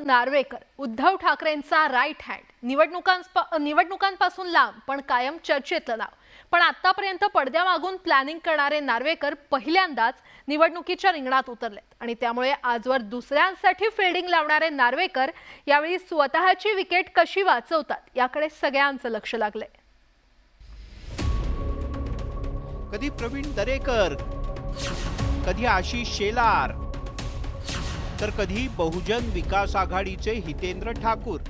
नार्वेकर उद्धव ठाकरेंचा right hand निवडणुकांपासून लांब पण कायम चर्चेतलं नाव. पण आतापर्यंत पडद्यामागून प्लॅनिंग करणारे नार्वेकर पहिल्यांदाच निवडणुकीच्या रिंगणात उतरलेत. आणि त्यामुळे आजवर दुसऱ्यांसाठी फिल्डिंग लावणारे नार्वेकर यावेळी स्वतःची विकेट कशी वाचवतात याकडे सगळ्यांचं लक्ष लागलंय. कधी प्रवीण दरेकर? कधी आशिष शेलार? तर कधी बहुजन विकास आघाडीचे हितेंद्र ठाकूर.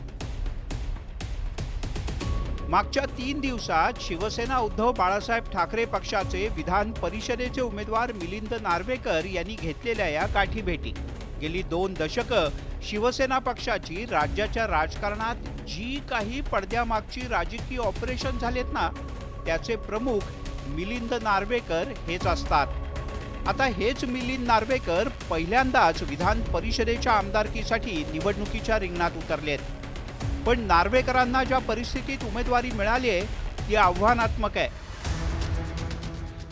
मागच्या तीन दिवसात शिवसेना उद्धव बाळासाहेब ठाकरे पक्षाचे विधान परिषदेचे उमेदवार मिलिंद नार्वेकर यांनी घेतलेल्या या गाठीभेटी गेली दोन दशकं शिवसेना पक्षाची राज्याच्या राजकारणात जी काही पडद्यामागची राजकीय ऑपरेशन झालेत ना त्याचे प्रमुख मिलिंद नार्वेकर हेच असतात. आता हेच मिलिंद नार्वेकर पहिल्यांदाच विधान परिषदेच्या आमदारकीसाठी निवडणुकीच्या रिंगणात उतरलेत. पण नार्वेकरांना ज्या परिस्थितीत उमेदवारी मिळाली आहे ती आव्हानात्मक आहे.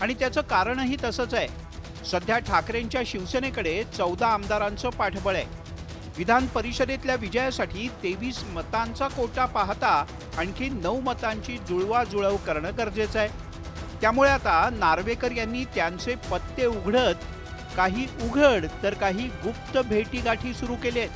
आणि त्याचं कारणही तसंच आहे. सध्या ठाकरेंच्या शिवसेनेकडे चौदा आमदारांचं पाठबळ आहे. विधान परिषदेतल्या विजयासाठी तेवीस मतांचा कोटा पाहता आणखी नऊ मतांची जुळवाजुळव करणं गरजेचं आहे. त्यामुळे आता नार्वेकर यांनी त्यांचे पत्ते उघडत काही उघड तर काही गुप्त भेटीगाठी सुरू केलेत.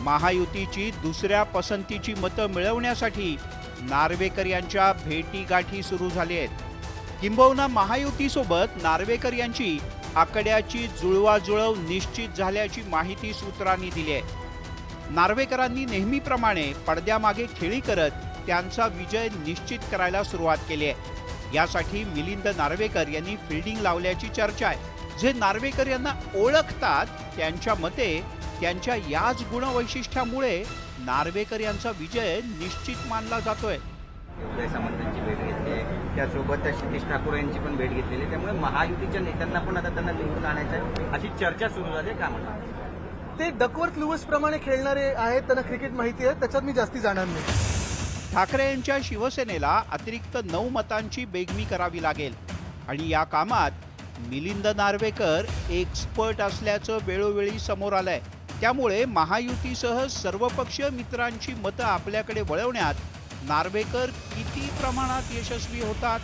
महायुतीची दुसऱ्या पसंतीची मतं मिळवण्यासाठी नार्वेकर यांच्या भेटीगाठी सुरू झाली आहेत किंबहुना महायुतीसोबत नार्वेकर यांची आकड्याची जुळवाजुळव निश्चित झाल्याची माहिती सूत्रांनी दिली आहे. नार्वेकरांनी नेहमीप्रमाणे पडद्यामागे खेळी करत त्यांचा विजय निश्चित करायला सुरुवात केली आहे. यासाठी मिलिंद नार्वेकर यांनी फिल्डिंग लावल्याची चर्चा आहे. जे नार्वेकर यांना ओळखतात त्यांच्या मते त्यांच्या याच गुणवैशिष्ट्यामुळे नार्वेकर यांचा विजय निश्चित मानला जातोय. उदय सामंतांची भेट घेतली आहे. त्यासोबत त्या क्षितिश ठाकूर यांची पण भेट घेतलेली आहे. त्यामुळे महायुतीच्या नेत्यांना पण आता त्यांना निवडून आणायचं अशी चर्चा सुरू झाली आहे. का म्हणतात ते डकवर्थ लुईस प्रमाणे खेळणारे आहेत त्यांना क्रिकेट माहिती आहे. त्याच्यात मी जास्ती जाणार नाही. ठाकरे यांच्या शिवसेनेला अतिरिक्त नऊ मतांची बेगमी करावी लागेल. आणि या कामात मिलिंद नार्वेकर एक्सपर्ट असल्याचं वेळोवेळी समोर आलंय. त्यामुळे महायुतीसह सर्वपक्षीय मित्रांची मतं आपल्याकडे वळवण्यात नार्वेकर किती प्रमाणात यशस्वी होतात?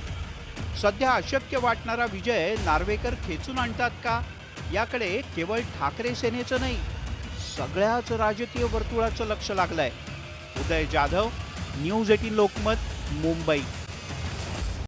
सध्या अशक्य वाटणारा विजय नार्वेकर खेचून आणतात का? याकडे केवळ ठाकरे सेनेचं नाही सगळ्याच राजकीय वर्तुळाचं लक्ष लागलंय. Uday Jadhav news eighteen Lokmat Mumbai.